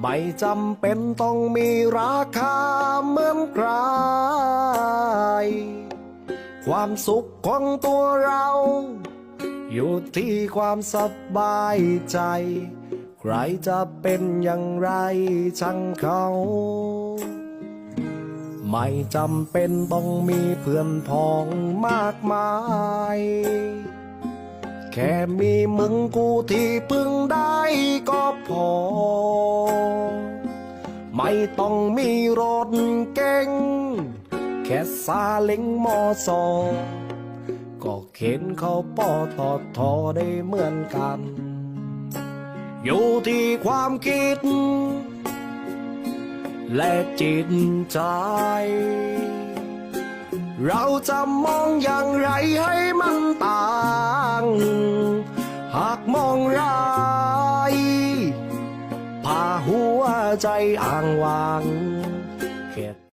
ไม่จำเป็นต้องมีราคาเหมือนใคร ความสุขของตัวเรา อยู่ที่ความสบายใจ ใครจะเป็นอย่างไรช่างเขา ไม่จำเป็นต้องมีเพื่อนพ้องมากมาย แค่มีมึงกูที่พึ่งได้ก็พอ ไม่ต้องมีรถเก่ง แค่ซาเล้งมอซอก็เข็นเขาปอทอทอได้เหมือนกัน อยู่ที่ความคิด และจิตใจ เราจะมองอย่างไรให้มันต่าง หากมองรา ใจอ้างวางเข็ด